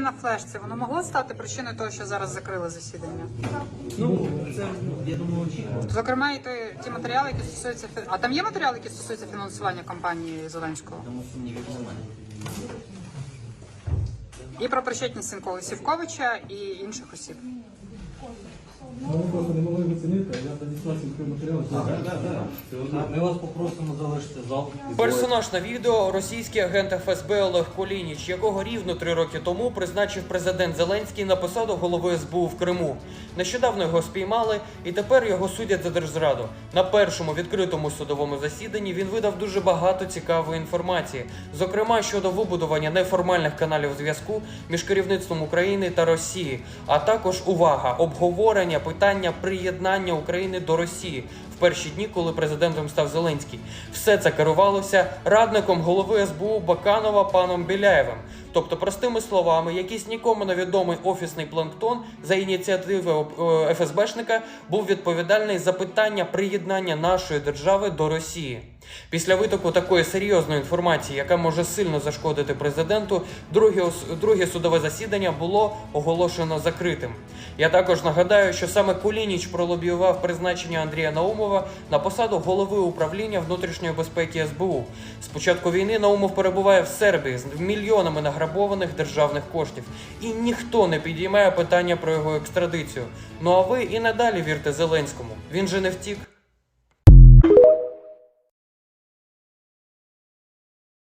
на флешці, воно могло стати причиною того, що зараз закрили засідання. Ну, це, я думаю, очікувано. Зокрема, і той, ті матеріали, які стосуються фі- а там є матеріали, які стосуються фінансування кампанії Зеленського Тому сумнівів немає. і про причетність Сенкова Сівковича і інших осіб. Ну, Ми просто не я матеріали. Ми вас попросимо залишити зал. Персонаж на відео російський агент ФСБ Олег Колініч, якого рівно три роки тому призначив президент Зеленський на посаду голови СБУ в Криму. Нещодавно його спіймали, і тепер його судять за держзраду. На першому відкритому судовому засіданні він видав дуже багато цікавої інформації, зокрема щодо вибудування неформальних каналів зв'язку між керівництвом України та Росії, а також увага обговорення питання приєднання України до Росії в перші дні, коли президентом став Зеленський. Все це керувалося радником голови СБУ Баканова паном Біляєвим. Тобто, простими словами, якийсь нікому невідомий офісний планктон за ініціативи е, ФСБшника був відповідальний за питання приєднання нашої держави до Росії. Після витоку такої серйозної інформації, яка може сильно зашкодити президенту, друге, друге судове засідання було оголошено закритим. Я також нагадаю, що саме Кулініч пролобіював призначення Андрія Наумова на посаду голови управління внутрішньої безпеки СБУ. З початку війни Наумов перебуває в Сербії з мільйонами награбованих державних коштів, і ніхто не підіймає питання про його екстрадицію. Ну а ви і надалі вірте Зеленському. Він же не втік.